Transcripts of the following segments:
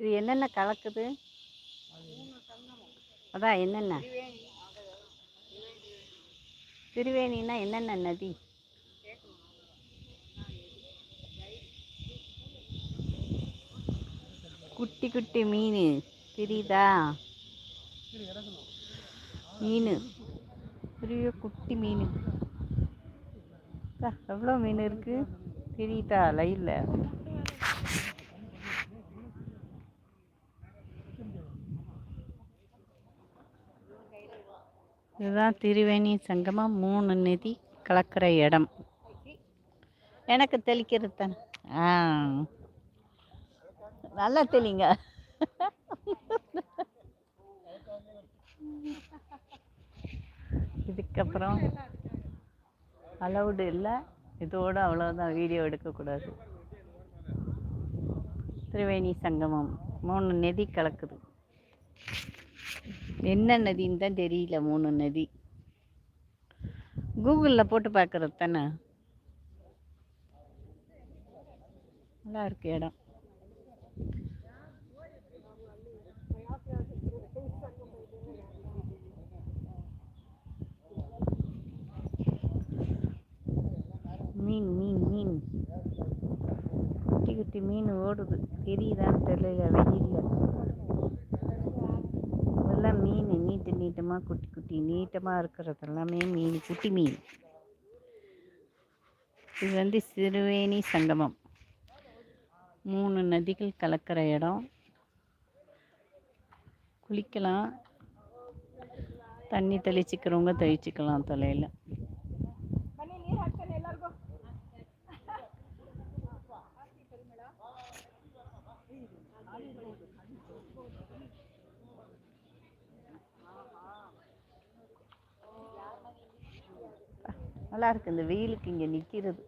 இது என்னென்ன கலக்குது? அதான் என்னென்ன? திருவேணின்னா என்னென்ன நதி? குட்டி குட்டி மீன். தெரியுதா? மீன். பெரிய குட்டி மீன். எவ்வளோ மீன் இருக்குது தெரியுதா? லைவில் இதுதான் திருவேணி சங்கமம் மூணு நதி கலக்கிற இடம். எனக்கு தெளிக்கிறது தானே? ஆ. நல்லா தெளிங்க. இதுக்கப்புறம் அலவுடு இல்லை. இதோடு அவ்வளோதான் வீடியோ எடுக்கக்கூடாது. திரிவேணி சங்கமம் மூணு நிதி கலக்குது. என்ன நதின்னு தான் தெரியல மூணு நதி. கூகுளில் போட்டு பார்க்குறது தானே? நல்லா இருக்கு இடம். மீன் மீன் மீன். குட்டி குட்டி மீன் ஓடுது. தெரியுதான்னு தெரியல வெயில்ல இதெல்லாம் மீன் நீட்டு நீட்டமாக குட்டி குட்டி நீட்டமாக இருக்கிறது எல்லாமே மீன் குட்டி மீன். இது வந்து சிறுவேணி சங்கமம். மூணு நதிகள் கலக்கிற இடம். குளிக்கலாம். தண்ணி தெளிச்சிக்கிறவங்க தெளிச்சிக்கலாம் தலையில். நல்லா இருக்கு. இந்த வெயிலுக்கு இங்கே நிற்கிறது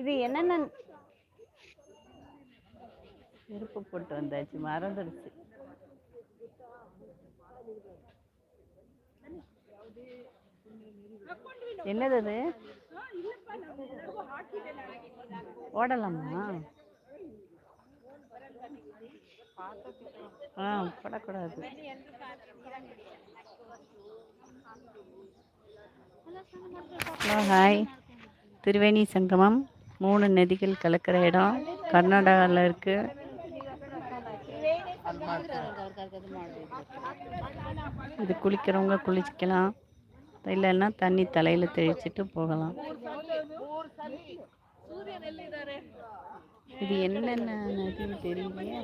இது என்னென்ன நெருப்பு போட்டு வந்தாச்சு? மறந்துடுச்சு. என்னது அது? ஓடலாமா? ஆ படக்கூடாது. Hello hi. திருவேணி சங்கமம். மூணு நதிகள் கலக்கிற இடம். கர்நாடகாவில் இருக்குது இருக்கு இது குளிக்கிறவங்க குளிக்கலாம் இல்லைன்னா தண்ணி தலையில் தெளிச்சிட்டு போகலாம். இது என்னென்ன நதின்னு தெரியலையே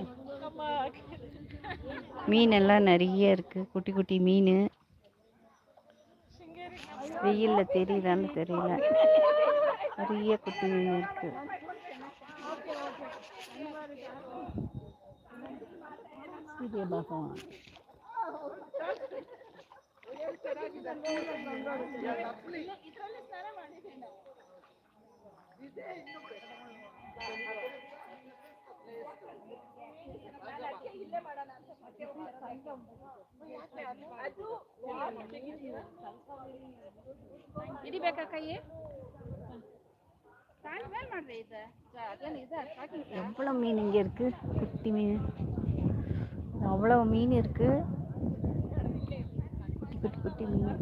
மீன் எல்லாம் நிறைய இருக்கு. குட்டி குட்டி மீன். வெயிலில் தெரியுதான்னு தெரியல. நிறைய குட்டி மீன் இருக்கு சூரிய பகவான் ಹಿಡಿಬೇಕಾ ಕೈಯಿ ತಾಳಿ ಮೇಲೆ ಮಾಡ್ರಿ ಇದು ಅದೇನು ಇದು ಸಾಕಿಂಗ್ எவ்வளோ மீன் இங்கே இருக்கு குட்டி மீன் அவ்வளோ மீன் இருக்கு. குட்டி குட்டி குட்டி மீன்.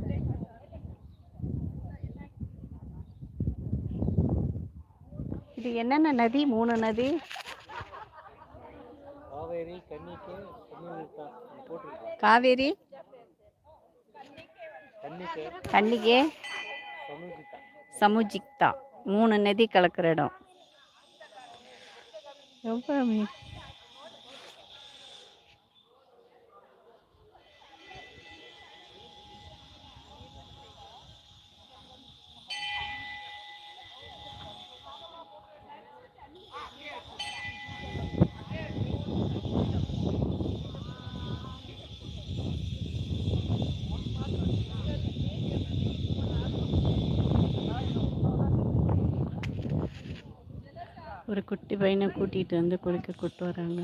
இது என்னென்ன நதி? மூணு நதி. காவேரி கன்னிக்கு கன்னிமுத்தா. போட்டிருக்கு காவேரி. கன்னிக்கு. கன்னிகை சமுஜிக்தா மூணு நதி கலக்கிற இடம். எவ்வளோ ஒரு குட்டி பையனை கூட்டிகிட்டு வந்து குளிக்க கூட்டு வராங்க.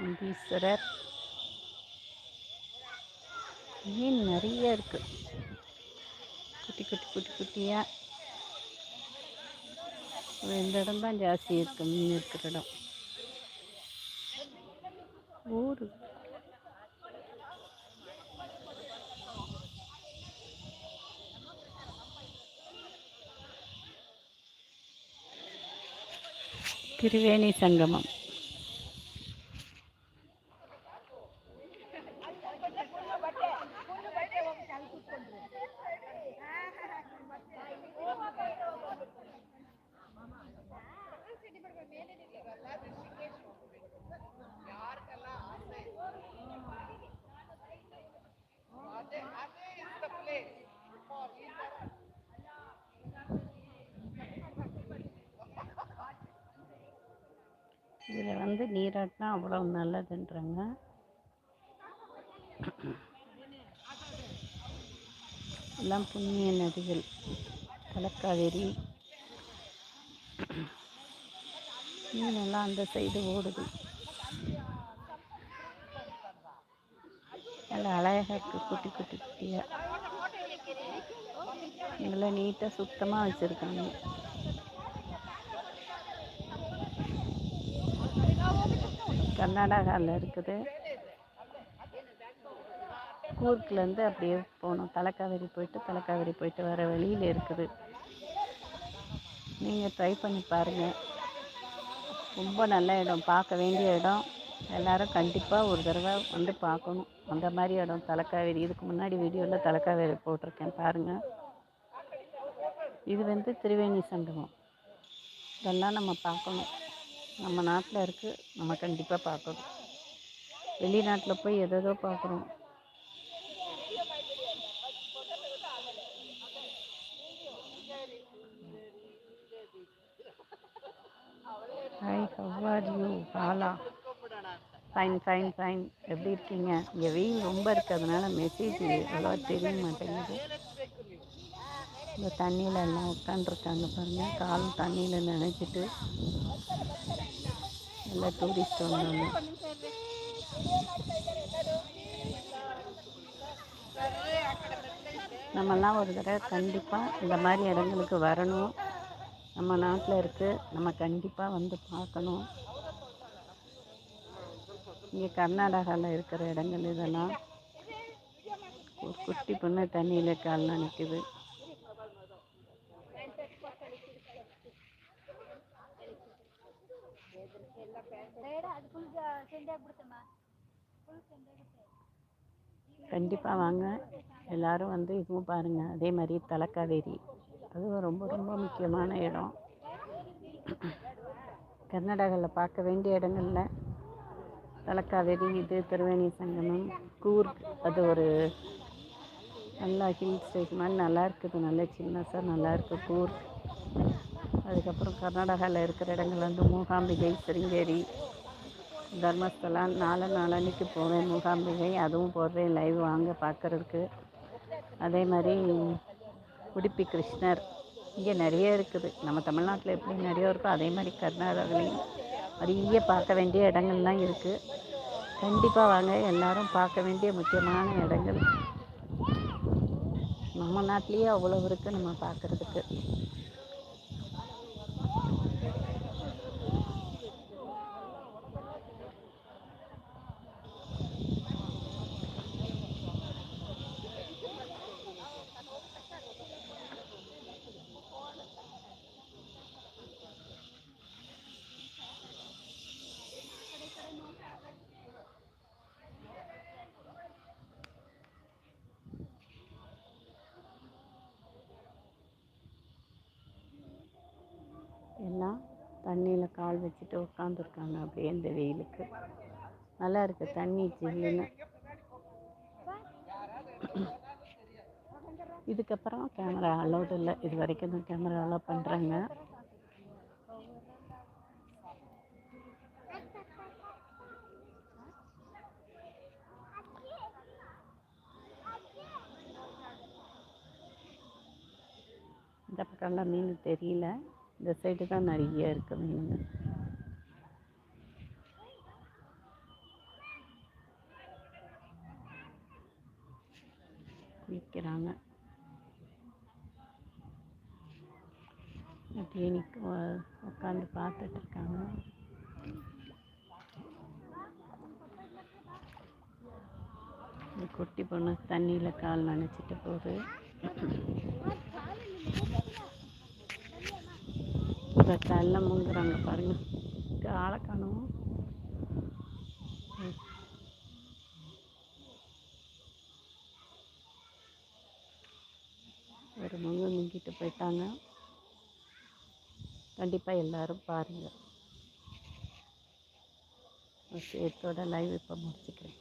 நந்தீஸ்வரர் மீன் நிறைய இருக்கு. குட்டி குட்டி குட்டி குட்டியாக இந்த இடம் தான் ஜாஸ்தி இருக்கு மீன் இருக்கிற இடம். ஊர். திரிவேணி சங்கமம். இதில் வந்து நீராட்டினா அவ்வளோ நல்லதுன்றாங்க. எல்லாம் புண்ணிய நதிகள் தலக்காவேரி மீனெல்லாம் அந்த சைடு ஓடுது. நல்லா அழகாக இருக்குது குட்டி குட்டி குட்டியாக நல்லா நீட்டாக சுத்தமாக வச்சுருக்காங்க. கர்நாடகாவில் இருக்குது. கூர்க்லேருந்து அப்படியே போகணும் தலைக்காவேரி போயிட்டு தலைக்காவேரி போயிட்டு வர வழியில் இருக்குது. நீங்கள் ட்ரை பண்ணி பாருங்கள் ரொம்ப நல்ல இடம். பார்க்க வேண்டிய இடம். எல்லோரும் கண்டிப்பாக ஒரு தடவை வந்து பார்க்கணும். அந்த மாதிரி இடம் தலைக்காவேரி. இதுக்கு முன்னாடி வீடியோவில் தலைக்காவேரி போட்டிருக்கேன். பாருங்கள் இது வந்து திரிவேணி சங்கமம். இதெல்லாம் நம்ம பார்க்கணும். நம்ம நாட்டில் இருக்குது நம்ம கண்டிப்பாக பார்க்கணும். வெளிநாட்டில் போய் எதோ பார்க்குறோம் hi how are you Bala fine fine fine எப்படி இருக்கீங்க? இங்கே வெயில் ரொம்ப இருக்கிறதுனால மெசேஜ் அவ்வளோவா தெரிய மாட்டேங்குது. இந்த தண்ணியில் எல்லாம் உட்காந்துருக்காங்க பாருங்கள் கால் தண்ணியில் நினைச்சிட்டு எல்லாம் டூரிஸ்ட் வந்தாங்க. நம்மலாம் ஒரு தடவை கண்டிப்பாக இந்த மாதிரி இடங்களுக்கு வரணும். நம்ம நாட்டில் இருக்குது நம்ம கண்டிப்பாக வந்து பார்க்கணும். இங்கே கர்நாடகாவில் இருக்கிற இடங்கள் இதெல்லாம். ஒரு குட்டி பொண்ணு தண்ணியில் கால் நினைக்குது கண்டிப்பாக வாங்க எல்லாரும் வந்து இதுவும் பாருங்கள் அதே மாதிரி தலைக்காவேரி அதுவும் ரொம்ப ரொம்ப முக்கியமான இடம். கர்நாடகாவில் பார்க்க வேண்டிய இடங்கள்ல தலக்காவேரி இது திருவேணி சங்கமம் கூர்க் அது ஒரு நல்லா ஹில் ஸ்டேஷன் மாதிரி நல்லா இருக்குது நல்ல சின்னஸாக நல்லா இருக்குது கூர்க் அதுக்கப்புறம் கர்நாடகாவில் இருக்கிற இடங்கள் வந்து மூகாம்பிகை சிருங்கேரி தர்மஸ்தலா நாலு நாளன்னைக்கு போவேன் மூகாம்பிகை. அதுவும் போடுறேன் லைவ் வாங்க பார்க்குறதுக்கு. அதே மாதிரி உடுப்பி கிருஷ்ணர் இங்கே நிறைய இருக்குது. நம்ம தமிழ்நாட்டில் எப்படி நிறைய இருக்கோ அதே மாதிரி கர்நாடகாலையும் நிறைய பார்க்க வேண்டிய இடங்கள்லாம் இருக்குது கண்டிப்பாக வாங்க எல்லாரும் பார்க்க வேண்டிய முக்கியமான இடங்கள். நம்ம நாட்டிலேயே அவ்வளோ இருக்குது நம்ம பார்க்குறதுக்கு. தண்ணியில் கால் வச்சுட்டு உட்காந்துருக்காங்க அப்படியே இந்த வெயிலுக்கு. நல்லா இருக்குது தண்ணி ஜில்லுன்னு. இதுக்கப்புறம் கேமரா அலோடு இல்லை. இது வரைக்கும் தான் கேமரா அலோ பண்ணுறாங்க இந்த பக்கம்லாம் மீன் தெரியல. இந்த சைடு தான் நிறைய இருக்குது மீனுங்க குளிக்கிறாங்க. அப்படியே நிற்க உட்காந்து பார்த்துட்டு இருக்காங்க. குட்டி பொண்ணு தண்ணியில் கால் நினச்சிட்டு போகுது. இந்த எல்லாம் முங்குறாங்க பாருங்க. ஆளை காணும். ஒரு முங்கு முங்கிட்டு போயிட்டாங்க. கண்டிப்பாக எல்லாரும் பாருங்கள் ஓகே லைவ் இப்போ முடிச்சுக்கிறேன்.